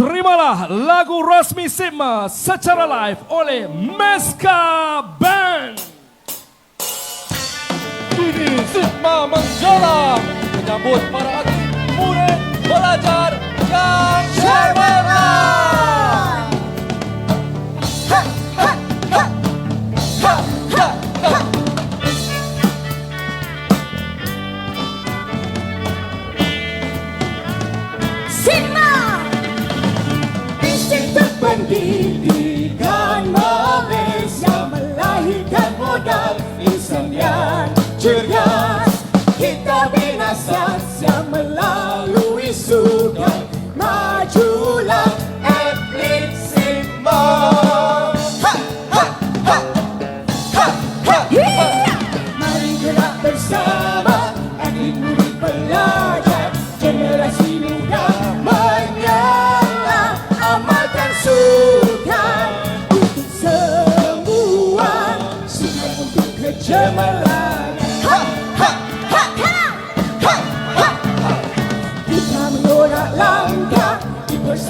Terimalah lagu rasmi Sigma secara live oleh Meska Band. Ini Sigma menjalan menyambut para atlet murid belajar yang Pendidikan Malaysia Melahirkan modal Islam yang cerdas Kita bina siasat melalui sukan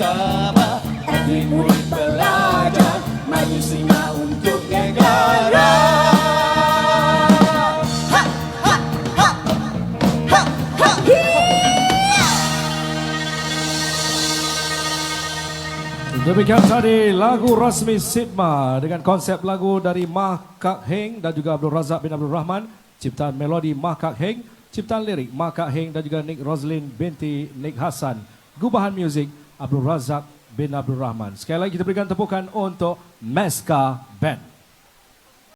bersama Atlet murid belajar Maju singa untuk negara Ha, ha, ha. Ha, ha. Demikian tadi lagu rasmi Sigma dengan konsep lagu dari Mah Kak Heng dan juga Abdul Razak bin Abdul Rahman, ciptaan melodi Mah Kak Heng, ciptaan lirik Mah Kak Heng dan juga Nick Roslin binti Nick Hassan. Gubahan muzik Abdul Razak bin Abdul Rahman. Sekali lagi kita berikan tepukan untuk Meska Band.